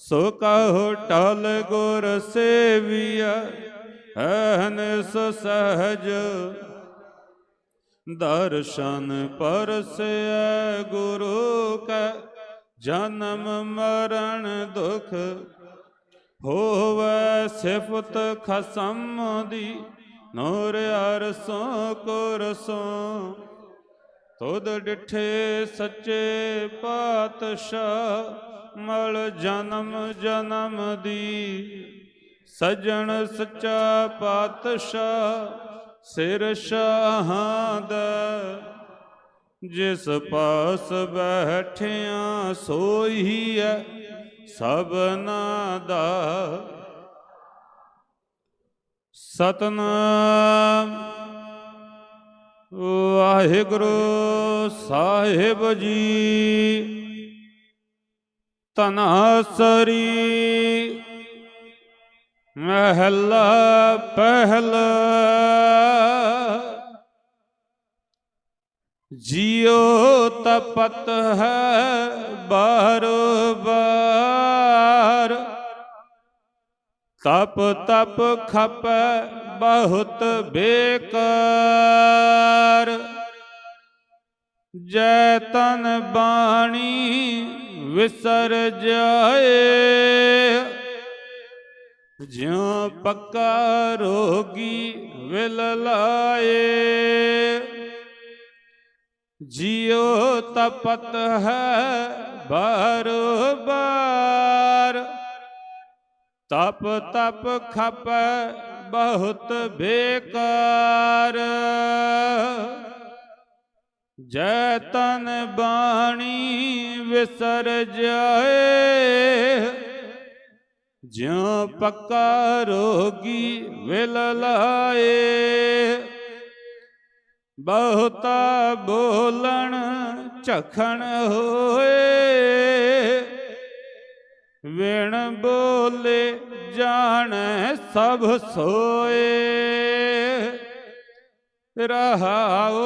ਸੋ ਕਹੋ ਟਲ ਗੁਰ ਸੇਵੀਆ ਅਹਨਿਸ ਸਹਜ। ਦਰਸ਼ਨ ਪਰਸੈ ਗੁਰੂ ਕੈ, ਜਨਮ ਮਰਨ ਦੁਖ ਹੋਵੇ ਸਿਫਤ ਖਸਮ ਦੀ। ਨੂਰ ਅਰਸੋਂ ਕੁਰਸੋਂ ਤੁਧ ਡਿਠੇ ਸੱਚੇ ਪਾਤਸ਼ਾਹ। ਮਲ ਜਨਮ ਜਨਮ ਦੀ ਸਜਣ ਸੱਚਾ ਪਾਤਸ਼ਾਹ ਸਿਰ ਸ਼ਾਹਾਂ ਦਾ। ਜਿਸ ਪਾਸ ਬੈਠਿਆ ਸੋਈ ਹੈ ਸਭਨਾ ਦਾ। ਸਤਨਾਮ ਵਾਹਿਗੁਰੂ ਸਾਹਿਬ ਜੀ। ਤਨਾਸਰੀ ਮਹਲਾ ਪਹਿਲਾ। ਜਿਉ ਤਪਤ ਹੈ ਬਾਰੋ ਬਾਰ ਤਪ ਤਪ ਖਪ ਬਹੁਤ ਬੇਕਾਰ। ਜੈ ਤਨ ਬਾਣੀ ਵਿਸਰ ਜਾਏ ਜਿਉ ਪੱਕਾ ਰੋਗੀ ਵਿਲ ਲਾਏ। ਜਿਉ ਤਪਤ ਹੈ ਬਾਰੋ ਬਾਰ। ਤਪ ਤਪ ਖਪ ਬਹੁਤ ਬੇਕਾਰ। ਜੈ ਤਨ ਬਾਣੀ ਵਿਸਰ ਜਾਏ, ਜਿਉ ਪੱਕਾ ਰੋਗੀ ਵਿਲ ਲਾਏ। ਬਹੁਤਾ ਬੋਲਣ ਝਖਣ ਹੋਏ, ਵਿਣ ਬੋਲੇ ਜਾਣ ਸਭ ਸੋਏ। ਰਹਾਓ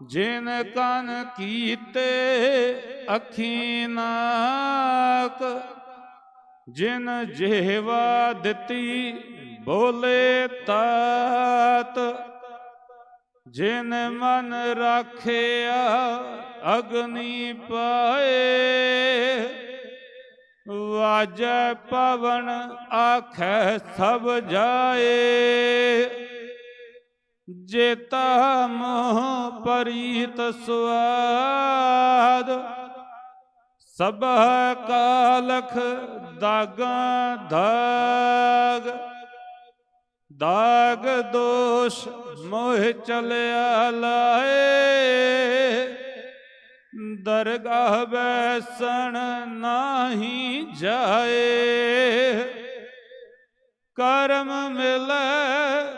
ਜਿਨ ਕਨ ਕੀਤੇ ਅੱਖੀ ਨਾਕ ਜਿਨ ਜਿਹਵਾ ਦਿੱਤੀ ਬੋਲੇ ਤਾਤ, ਜਿਨ ਮਨ ਰਾਖਿਆ ਅਗਨੀ ਪਾਏ, ਵਾਜੈ ਪਵਨ ਆਖੈ ਸਭ ਜਾਏ। ਜੇਤਾ ਮੋਹ ਪਰੀਤ ਸੁਆਦ, ਸਭ ਕਾਲਖ ਦਾਗਾਂ ਦਾਗ। ਦਾਗ ਦੋਸ਼ ਮੋਹ ਚਲਿਆ ਲਾਏ, ਦਰਗਾਹ ਬੈਸਣ ਨਾਹੀ ਜਾਏ। ਕਰਮ ਮਿਲੈ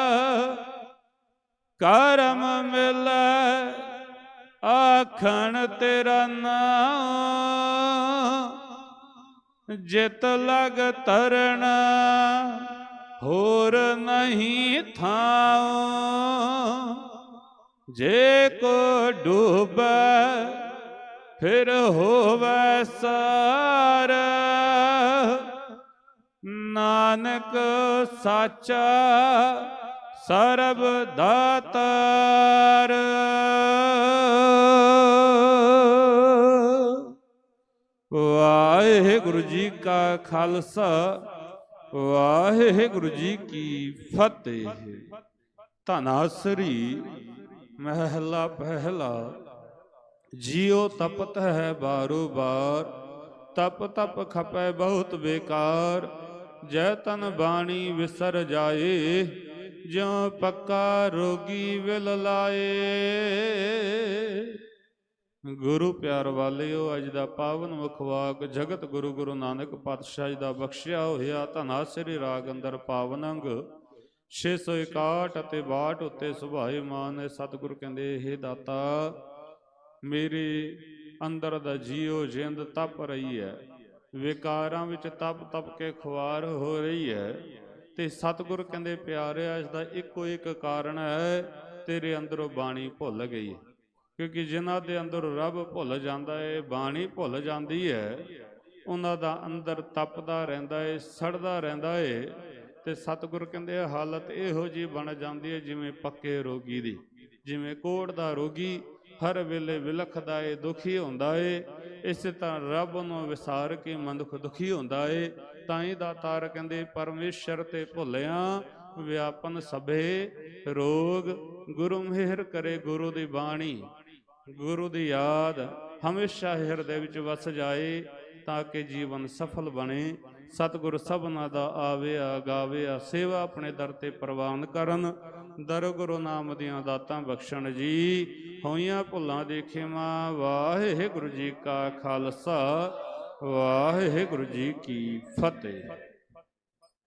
ਕਰਮ ਮਿਲੈ, ਆਖਣ ਤੇਰਾ ਨਾਮ ਜਿਤ ਲਗ ਤਰਣਾ ਹੋਰ ਨਹੀਂ ਥਾਉ। ਜੇ ਕੋ ਡੂਬੈ, ਫਿਰ ਹੋਵੈ ਸਾਰ। ਨਾਨਕ ਸਾਚਾ ਸਰਬ ਦਾਤਾਰ ਵਾਹਿਗੁਰੂ ਜੀ ਕਾ ਖਾਲਸਾ, ਵਾਹਿਗੁਰੂ ਜੀ ਕੀ ਫਤਿਹ। ਧਨਾਸਰੀ ਮਹਿਲਾ ਪਹਿਲਾ। ਜਿਉ ਤਪਤ ਹੈ ਬਾਰੋ ਬਾਰ, ਤਪ ਤਪ ਖਪੈ ਬਹੁਤ ਬੇਕਾਰ। ਜੈ ਤਨ ਬਾਣੀ ਵਿਸਰ ਜਾਏ ਜਿਉ ਪੱਕਾ ਰੋਗੀ ਵਿਲ ਲਾਏ। ਗੁਰੂ ਪਿਆਰ ਵਾਲਿਓ, ਅੱਜ ਦਾ ਪਾਵਨ ਮੁਖਵਾਕ ਜਗਤ ਗੁਰੂ ਗੁਰੂ ਨਾਨਕ ਪਾਤਸ਼ਾਹ ਜੀ ਦਾ ਬਖਸ਼ਿਆ ਹੋਇਆ ਧਨਾ ਸ੍ਰੀ ਰਾਗ ਅੰਦਰ ਪਾਵਨ ਅੰਗ। 661 ਅਤੇ 62 ਉੱਤੇ ਸੁਭਾਏਮਾਨ ਹੈ, ਸਤਿਗੁਰ ਕਹਿੰਦੇ ਇਹ ਦਾਤਾ, ਮੇਰੇ ਅੰਦਰ ਦਾ ਜੀਉ ਜਿੰਦ ਤਪ ਰਹੀ ਹੈ। ਵਿਕਾਰਾਂ ਵਿੱਚ ਤਪ ਤਪ ਕੇ ਖੁਆਰ ਹੋ ਰਹੀ ਹੈ। ਤੇ ਸਤਿਗੁਰ ਕਹਿੰਦੇ, ਪਿਆਰਿਆ ਇਸ ਦਾ ਇੱਕੋ ਇੱਕ ਕਾਰਨ ਹੈ, ਤੇਰੇ ਅੰਦਰੋਂ ਬਾਣੀ ਭੁੱਲ ਗਈ ਹੈ। ਕਿਉਂਕਿ ਜਿਨ੍ਹਾਂ ਦੇ ਅੰਦਰ ਰੱਬ ਭੁੱਲ ਜਾਂਦਾ ਹੈ ਬਾਣੀ ਭੁੱਲ ਜਾਂਦੀ ਹੈ, ਉਹਨਾਂ ਦਾ ਅੰਦਰ ਤਪਦਾ ਰਹਿੰਦਾ ਹੈ ਸੜਦਾ ਰਹਿੰਦਾ ਹੈ ਤੇ ਸਤਿਗੁਰ ਕਹਿੰਦੇ, ਹਾਲਤ ਇਹੋ ਜੀ ਬਣ ਜਾਂਦੀ ਹੈ ਜਿਵੇਂ ਪੱਕੇ ਰੋਗੀ ਦੀ, ਜਿਵੇਂ ਕੋੜ ਦਾ ਰੋਗੀ ਹਰ ਵੇਲੇ ਵਿਲਖਦਾ ਏ, ਦੁਖੀ ਹੁੰਦਾ ਏ। ਇਸੇ ਤਰ੍ਹਾਂ ਰੱਬ ਨੂੰ ਵਿਸਾਰ ਕੇ ਮਨੁੱਖ ਦੁਖੀ ਹੁੰਦਾ ਏ। ਤਾਂ ਹੀ ਦਾਤਾਰ ਕਹਿੰਦੇ, ਪਰਮੇਸ਼ਰ ਤੇ ਭੁੱਲਿਆ ਵਿਆਪਨ ਸਭੇ ਰੋਗ। ਗੁਰੂ ਮਿਹਰ ਕਰੇ ਗੁਰੂ ਦੀ ਬਾਣੀ। ਗੁਰੂ ਦੀ ਯਾਦ ਹਮੇਸ਼ਾ ਹਿਰਦੇ ਵਿੱਚ ਵਸ ਜਾਏ ਤਾਂ ਕਿ ਜੀਵਨ ਸਫਲ ਬਣੇ। ਸਤਿਗੁਰ ਸਭਨਾ ਦਾ ਆਵੇ ਆਵਿਆ ਆ ਸੇਵਾ ਆਪਣੇ ਦਰ ਤੇ ਪ੍ਰਵਾਨ ਕਰਨ। ਦਰ ਗੁਰੂ ਨਾਮ ਦੀਆਂ ਦਾਤਾਂ ਬਖਸ਼ਣ ਜੀ। ਹੋਈਆਂ ਭੁੱਲਾਂ ਦੀ ਵਾਹਿਗੁਰੂ ਜੀ ਕਾ ਖਾਲਸਾ, ਵਾਹਿਗੁਰੂ ਜੀ ਕੀ ਫਤਿਹ।